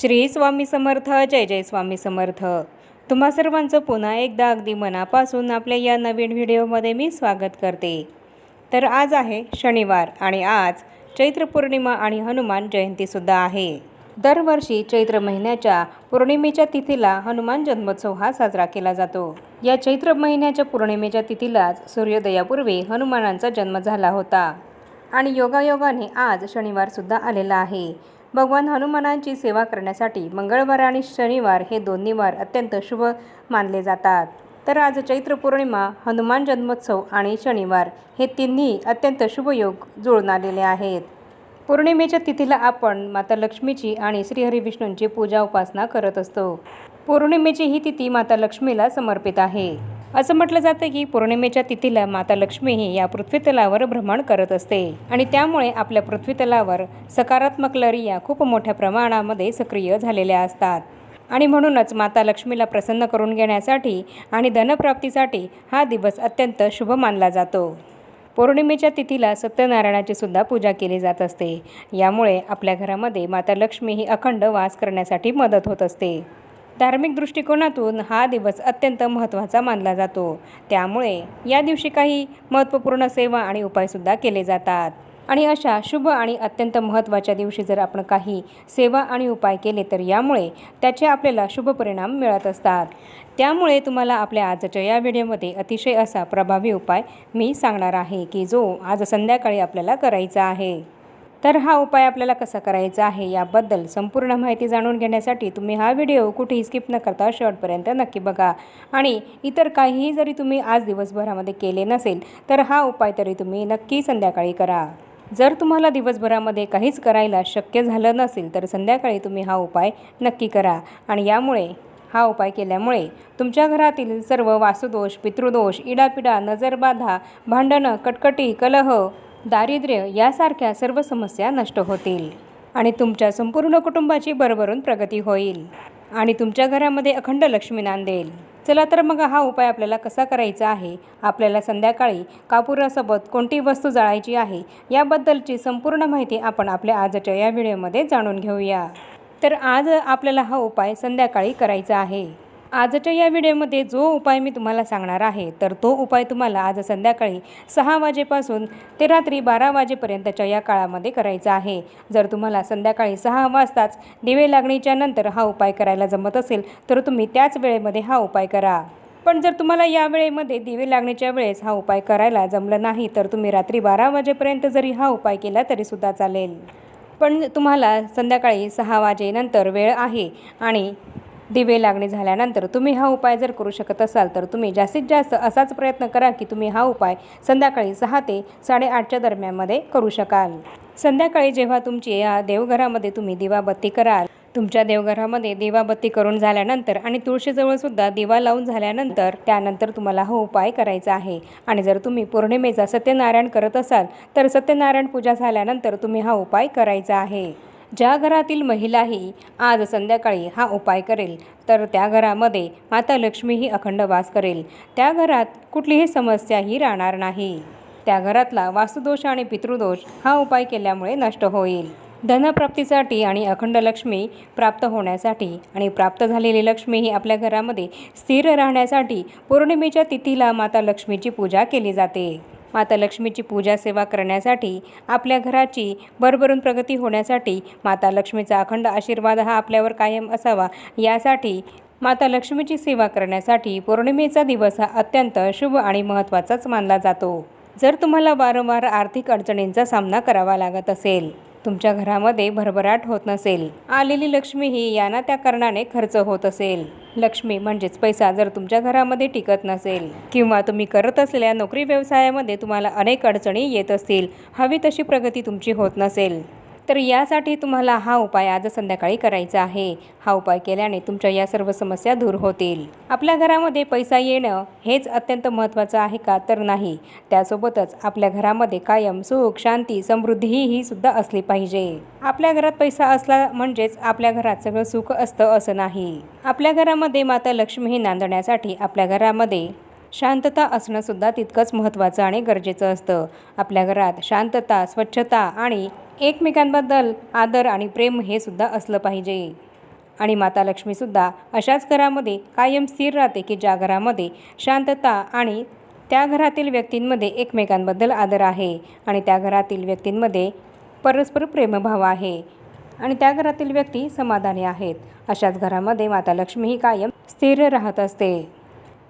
श्री स्वामी समर्थ जय जय स्वामी समर्थ. तुम्हा सर्वांचं पुन्हा एकदा अगदी मनापासून आपल्या या नवीन व्हिडिओमध्ये मी स्वागत करते. तर आज आहे शनिवार आणि आज चैत्र पौर्णिमा आणि हनुमान जयंतीसुद्धा आहे. दरवर्षी चैत्र महिन्याच्या पौर्णिमेच्या तिथीला हनुमान जन्मोत्सव हा साजरा केला जातो. या चैत्र महिन्याच्या पौर्णिमेच्या तिथीलाच सूर्योदयापूर्वी हनुमानांचा जन्म झाला होता. आणि योगायोगाने आज शनिवारसुद्धा आलेला आहे. भगवान हनुमानांची सेवा करण्यासाठी मंगळवार आणि शनिवार हे दोन्ही वार अत्यंत शुभ मानले जातात. तर आज चैत्र पौर्णिमा हनुमान जन्मोत्सव आणि शनिवार हे तिन्ही अत्यंत शुभ योग जुळून आलेले आहेत. पौर्णिमेच्या तिथीला आपण माता लक्ष्मीची आणि श्रीहरिविष्णूंची पूजा उपासना करत असतो. पौर्णिमेची ही तिथी माता लक्ष्मीला समर्पित आहे. असं म्हटलं जातं की पौर्णिमेच्या तिथीला माता लक्ष्मी ही या पृथ्वीतलावर भ्रमण करत असते. आणि त्यामुळे आपल्या पृथ्वीतलावर सकारात्मक लहरी या खूप मोठ्या प्रमाणामध्ये सक्रिय झालेल्या असतात. आणि म्हणूनच माता लक्ष्मीला प्रसन्न करून घेण्यासाठी आणि धनप्राप्तीसाठी हा दिवस अत्यंत शुभ मानला जातो. पौर्णिमेच्या तिथीला सत्यनारायणाची सुद्धा पूजा केली जात असते. यामुळे आपल्या घरामध्ये माता लक्ष्मी ही अखंड वास करण्यासाठी मदत होत असते. धार्मिक दृष्टिकोनातून हा दिवस अत्यंत महत्त्वाचा मानला जातो. त्यामुळे या दिवशी काही महत्त्वपूर्ण सेवा आणि उपायसुद्धा केले जातात. आणि अशा शुभ आणि अत्यंत महत्त्वाच्या दिवशी जर आपण काही सेवा आणि उपाय केले तर यामुळे त्याचे आपल्याला शुभ परिणाम मिळत असतात. त्यामुळे तुम्हाला आपल्या आजच्या या व्हिडिओमध्ये अतिशय असा प्रभावी उपाय मी सांगणार आहे की जो आज संध्याकाळी आपल्याला करायचा आहे. तर हा उपाय आपल्याला कसा करायचा आहे याबद्दल संपूर्ण माहिती जाणून घेण्यासाठी तुम्ही हा व्हिडिओ कुठेही स्किप न करता शेवटपर्यंत नक्की बघा. आणि इतर काहीही जरी तुम्ही आज दिवसभरामध्ये केले नसेल तर हा उपाय तरी तुम्ही नक्की संध्याकाळी करा. जर तुम्हाला दिवसभरामध्ये काहीच करायला शक्य झालं नसेल तर संध्याकाळी तुम्ही हा उपाय नक्की करा. आणि यामुळे हा उपाय केल्यामुळे तुमच्या घरातील सर्व वासुदोष पितृदोष इडापिडा नजरबाधा भांडणं कटकटी कलह दारिद्र्य यासारख्या सर्व समस्या नष्ट होतील आणि तुमच्या संपूर्ण कुटुंबाची भरभरून प्रगती होईल आणि तुमच्या घरामध्ये अखंड लक्ष्मी नांदेल. चला तर मग हा उपाय आपल्याला कसा करायचा आहे? आपल्याला संध्याकाळी कापुरासोबत कोणती वस्तू जाळायची आहे? याबद्दलची संपूर्ण माहिती आपण आपल्या आजच्या या व्हिडिओमध्ये जाणून घेऊया. तर आज आपल्याला हा उपाय संध्याकाळी करायचा आहे. आजच्या या व्हिडिओमध्ये जो उपाय मी तुम्हाला सांगणार आहे तर तो उपाय तुम्हाला आज संध्याकाळी सहा वाजेपासून ते रात्री बारा वाजेपर्यंतच्या या काळामध्ये करायचा आहे. जर तुम्हाला संध्याकाळी सहा वाजताच दिवे लागणीच्या नंतर हा उपाय करायला जमत असेल तर तुम्ही त्याच वेळेमध्ये हा उपाय करा. पण जर तुम्हाला या वेळेमध्ये दिवे लागण्याच्या वेळेस हा उपाय करायला जमलं नाही तर तुम्ही रात्री बारा वाजेपर्यंत जरी हा उपाय केला तरीसुद्धा चालेल. पण तुम्हाला संध्याकाळी सहा वाजेनंतर वेळ आहे आणि दिवे लागणे झाल्यानंतर तुम्ही हा उपाय जर करू शकत असाल तर तुम्ही जास्तीत जास्त असाच प्रयत्न करा की तुम्ही हा उपाय संध्याकाळी सहा ते साडेआठच्या दरम्यानमध्ये करू शकाल. संध्याकाळी जेव्हा तुमची या देवघरामध्ये तुम्ही दिवाबत्ती कराल तुमच्या देवघरामध्ये दिवाबत्ती करून झाल्यानंतर आणि तुळशीजवळसुद्धा दिवा लावून झाल्यानंतर त्यानंतर तुम्हाला हा उपाय करायचा आहे. आणि जर तुम्ही पौर्णिमेचा सत्यनारायण करत असाल तर सत्यनारायण पूजा झाल्यानंतर तुम्ही हा उपाय करायचा आहे. ज्या घरातील महिलाही आज संध्याकाळी हा उपाय करेल तर त्या घरामध्ये माता लक्ष्मीही अखंड वास करेल. त्या घरात कुठलीही समस्याही राहणार नाही. त्या घरातला वास्तुदोष आणि पितृदोष हा उपाय केल्यामुळे नष्ट होईल. धनप्राप्तीसाठी आणि अखंड लक्ष्मी प्राप्त होण्यासाठी आणि प्राप्त झालेली लक्ष्मी ही आपल्या घरामध्ये स्थिर राहण्यासाठी पौर्णिमेच्या तिथीला माता लक्ष्मीची पूजा केली जाते. माता लक्ष्मीची पूजा सेवा करण्यासाठी आपल्या घराची भरभरून प्रगती होण्यासाठी माता लक्ष्मीचा अखंड आशीर्वाद हा आपल्यावर कायम असावा. यासाठी माता लक्ष्मीची सेवा करण्यासाठी पौर्णिमेचा दिवस हा अत्यंत शुभ आणि महत्त्वाचाच मानला जातो. जर तुम्हाला वारंवार आर्थिक अडचणींचा सामना करावा लागत असेल तुमच्या घरामध्ये भरभराट होत नसेल. आलेली लक्ष्मी ही याना त्या कारणाने खर्च होत असेल. लक्ष्मी म्हणजेच पैसा जर तुमच्या घरामध्ये टिकत नसेल किंवा तुम्ही करत असलेल्या नोकरी व्यवसायामध्ये तुम्हाला अनेक अडचणी येत असतील हवी तशी प्रगती तुमची होत नसेल. तर यासाठी तुम्हाला हा उपाय आज संध्याकाळी करायचा आहे. हा उपाय केल्याने तुमच्या या सर्व समस्या दूर होतील. आपल्या घरामध्ये पैसा येणं हेच अत्यंत महत्त्वाचं आहे का तर नाही. त्यासोबतच आपल्या घरामध्ये कायम सुख शांती समृद्धी ही सुद्धा असली पाहिजे. आपल्या घरात पैसा असला म्हणजेच आपल्या घरात सगळं सुख असतं असं नाही. आपल्या घरामध्ये माता लक्ष्मी ही नांदण्यासाठी आपल्या घरामध्ये शांतता असणंसुद्धा तितकंच महत्त्वाचं आणि गरजेचं असतं. आपल्या घरात शांतता स्वच्छता आणि एकमेकांबद्दल आदर आणि प्रेम हे सुद्धा असलं पाहिजे. आणि माता लक्ष्मीसुद्धा अशाच घरामध्ये कायम स्थिर राहते की ज्या घरामध्ये शांतता आणि त्या घरातील व्यक्तींमध्ये एकमेकांबद्दल आदर आहे आणि त्या घरातील व्यक्तींमध्ये परस्पर प्रेमभाव आहे आणि त्या घरातील व्यक्ती समाधानी आहेत. अशाच घरामध्ये माता लक्ष्मी ही कायम स्थिर राहत असते.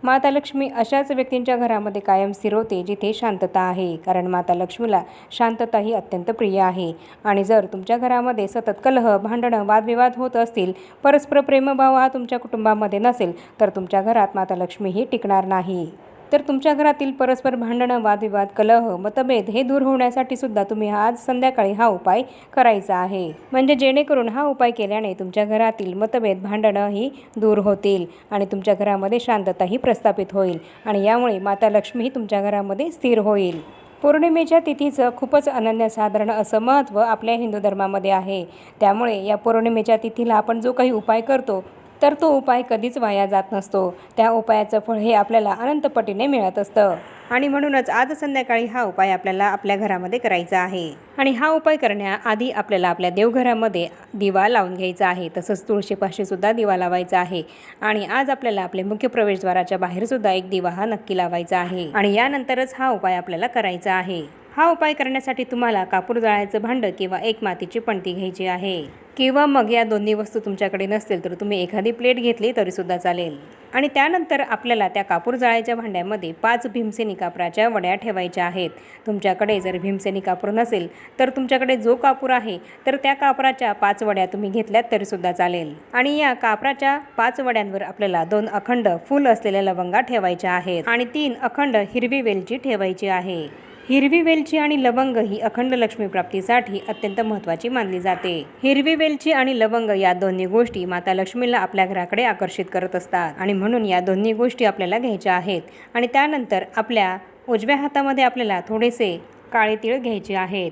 माता लक्ष्मी अशाच व्यक्तींच्या घरामध्ये कायम स्थिर होते जिथे शांतता आहे कारण माता लक्ष्मीला शांतता ही अत्यंत प्रिय आहे. आणि जर तुमच्या घरामध्ये सतत कलह भांडणं वादविवाद होत असतील परस्पर प्रेमभाव हा तुमच्या कुटुंबामध्ये नसेल तर तुमच्या घरात माता लक्ष्मी ही टिकणार नाही. तर तुमच्या घरातील परस्पर भांडणं वादविवाद कलह मतभेद हे दूर होण्यासाठी सुद्धा तुम्ही आज संध्याकाळी हा उपाय करायचा आहे. म्हणजे जेणेकरून हा उपाय केल्याने तुमच्या घरातील मतभेद भांडणंही दूर होतील आणि तुमच्या घरामध्ये शांतताही प्रस्थापित होईल आणि यामुळे माता लक्ष्मी ही तुमच्या घरामध्ये स्थिर होईल. पौर्णिमेच्या तिथीचं खूपच अनन्यसाधारण असं महत्त्व आपल्या हिंदू धर्मामध्ये आहे. त्यामुळे या पौर्णिमेच्या तिथीला आपण जो काही उपाय करतो तर तो उपाय कधीच वाया जात नसतो. त्या उपायाचं फळ हे आपल्याला अनंतपटीने मिळत असतं. आणि म्हणूनच आज संध्याकाळी हा उपाय आपल्याला आपल्या घरामध्ये करायचा आहे. आणि हा उपाय करण्याआधी आपल्याला आपल्या देवघरामध्ये दिवा लावून घ्यायचा आहे. तसंच तुळशीपाशीसुद्धा दिवा लावायचा आहे. आणि आज आपल्याला आपले मुख्य प्रवेशद्वाराच्या बाहेरसुद्धा एक दिवा हा नक्की लावायचा आहे. आणि यानंतरच हा उपाय आपल्याला करायचा आहे. हा उपाय करण्यासाठी तुम्हाला कापूर जाळायचं भांडं किंवा एक मातीची पणती घ्यायची आहे. किंवा मग या दोन्ही वस्तू तुमच्याकडे नसतील तर तुम्ही एखादी प्लेट घेतली तरीसुद्धा चालेल. आणि त्यानंतर आपल्याला त्या कापूर जाळ्याच्या भांड्यामध्ये पाच भीमसेनी कापराच्या वड्या ठेवायच्या आहेत. तुमच्याकडे जर भीमसेनी कापूर नसेल तर तुमच्याकडे जो कापूर आहे तर त्या कापराच्या पाच वड्या तुम्ही घेतल्यात तरीसुद्धा चालेल. आणि या कापराच्या पाच वड्यांवर आपल्याला दोन अखंड फुल असलेल्या लवंगा ठेवायच्या आहेत. आणि तीन अखंड हिरवी वेलची ठेवायची आहे. हिरवी वेलची आणि लवंग ही अखंड लक्ष्मी प्राप्तीसाठी अत्यंत महत्त्वाची मानली जाते. हिरवी वेलची आणि लवंग या दोन्ही गोष्टी माता लक्ष्मीला आपल्या घराकडे आकर्षित करत असतात आणि म्हणून या दोन्ही गोष्टी आपल्याला घ्यायच्या आहेत आणि त्यानंतर आपल्या उजव्या हातामध्ये आपल्याला थोडेसे काळे तिळ घ्यायचे आहेत.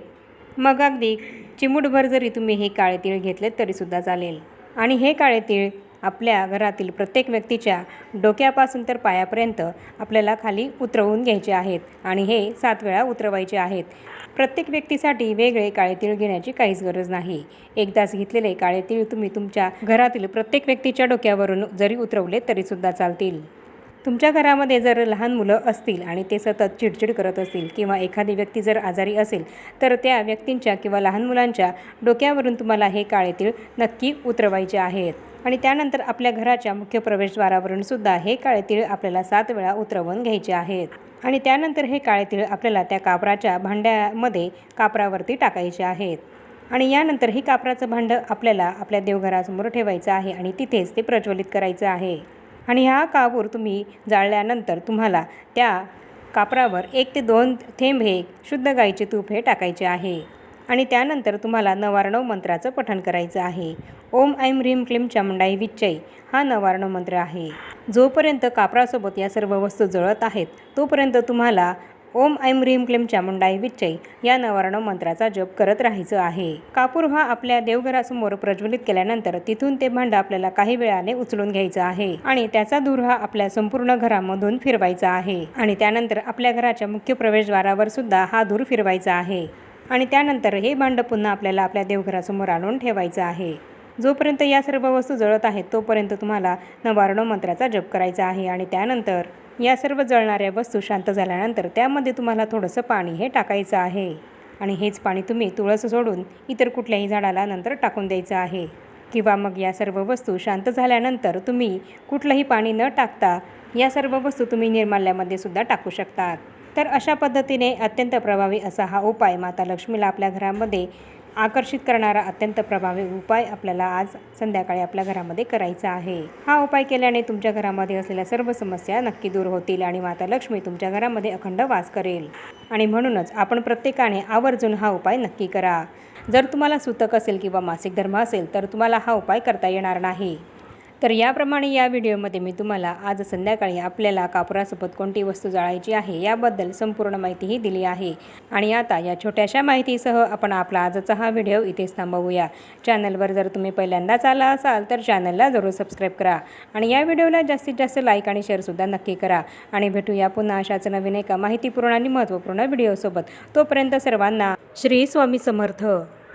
मग अगदी चिमूटभर जरी तुम्ही हे काळे तीळ घेतलेत तरीसुद्धा चालेल. आणि हे काळे तीळ आपल्या घरातील प्रत्येक व्यक्तीच्या डोक्यापासून तर पायापर्यंत आपल्याला खाली उतरवून घ्यायचे आहेत आणि हे सात वेळा उतरवायचे आहेत. प्रत्येक व्यक्तीसाठी वेगळे काळे तीळ घेण्याची काहीच गरज नाही. एकदाच घेतलेले काळे तीळ तुम्ही तुमच्या घरातील प्रत्येक व्यक्तीच्या डोक्यावरून जरी उतरवले तरीसुद्धा चालतील. तुमच्या घरामध्ये जर लहान मुलं असतील आणि ते सतत चिडचिड करत असतील किंवा एखादी व्यक्ती जर आजारी असेल तर त्या व्यक्तींच्या किंवा लहान मुलांच्या डोक्यावरून तुम्हाला हे काळे तीळ नक्की उतरवायचे आहेत. आणि त्यानंतर आपल्या घराच्या मुख्य प्रवेशद्वारावरून सुद्धा हे काळे तीळ आपल्याला सात वेळा उतरवून घ्यायचे आहेत. आणि त्यानंतर हे काळे तीळ आपल्याला त्या कापराच्या भांड्यामध्ये कापरावरती टाकायचे आहेत. आणि यानंतर ही कापराचं भांडं आपल्याला आपल्या देवघरासमोर ठेवायचं आहे आणि तिथेच ते प्रज्वलित करायचं आहे. आणि हा कापूर तुम्ही जाळल्यानंतर तुम्हाला त्या कापरावर एक ते दोन थेंब हे शुद्ध गाईचे तूप हे टाकायचे आहे. आणि त्यानंतर तुम्हाला नवारणव मंत्राचं पठण करायचं आहे. ओम ऐं ह्रीम क्लीम चामुंडाई विच्चय हा नवारणव मंत्र आहे. जोपर्यंत कापरासोबत या सर्व वस्तू जळत आहेत तोपर्यंत तुम्हाला ओम ऐम ह्रीं क्लीम चामुंडाई विच्चई या नवारणव मंत्राचा जप करत राहायचं आहे. कापूर हा आपल्या देवघरासमोर प्रज्वलित केल्यानंतर तिथून ते भांडं आपल्याला काही वेळाने उचलून घ्यायचं आहे. आणि त्याचा धूर हा आपल्या संपूर्ण घरामधून फिरवायचा आहे. आणि त्यानंतर आपल्या घराच्या मुख्य प्रवेशद्वारावर सुद्धा हा धूर फिरवायचा आहे. आणि त्यानंतर हे भांडं पुन्हा आपल्याला आपल्या देवघरासमोर आणून ठेवायचं आहे. जोपर्यंत या सर्व वस्तू जळत आहेत तोपर्यंत तुम्हाला नवारणव मंत्राचा जप करायचा आहे. आणि त्यानंतर या सर्व जळणाऱ्या वस्तू शांत झाल्यानंतर त्यामध्ये तुम्हाला थोडंसं पाणी हे टाकायचं आहे. आणि हेच पाणी तुम्ही तुळस सोडून इतर कुठल्याही झाडाला नंतर टाकून द्यायचं आहे. किंवा मग या सर्व वस्तू शांत झाल्यानंतर तुम्ही कुठलंही पाणी न टाकता या सर्व वस्तू तुम्ही निर्माल्यामध्ये सुद्धा टाकू शकतात तर अशा पद्धतीने अत्यंत प्रभावी असा हा उपाय माता लक्ष्मीला आपल्या घरामध्ये आकर्षित करणारा अत्यंत प्रभावी उपाय आपल्याला आज संध्याकाळी आपल्या घरामध्ये करायचा आहे. हा उपाय केल्याने तुमच्या घरामध्ये असलेल्या सर्व समस्या नक्की दूर होतील आणि माता लक्ष्मी तुमच्या घरामध्ये अखंड वास करेल. आणि म्हणूनच आपण प्रत्येकाने आवर्जून हा उपाय नक्की करा. जर तुम्हाला सुतक असेल किंवा मासिक धर्म असेल तर तुम्हाला हा उपाय करता येणार नाही. तर याप्रमाणे या व्हिडिओमध्ये मी तुम्हाला आज संध्याकाळी आपल्याला कापुरासोबत कोणती वस्तू जाळायची आहे याबद्दल संपूर्ण माहितीही दिली आहे. आणि आता या छोट्याशा माहितीसह आपण आपला आजचा हा व्हिडिओ इथेच थांबवूया. चॅनलवर जर तुम्ही पहिल्यांदाच आला असाल तर चॅनलला जरूर सबस्क्राईब करा आणि या व्हिडिओला जास्तीत जास्त लाईक आणि शेअरसुद्धा नक्की करा. आणि भेटूया पुन्हा अशाच नवीन एका माहितीपूर्ण आणि महत्त्वपूर्ण व्हिडिओसोबत. तोपर्यंत सर्वांना श्री स्वामी समर्थ.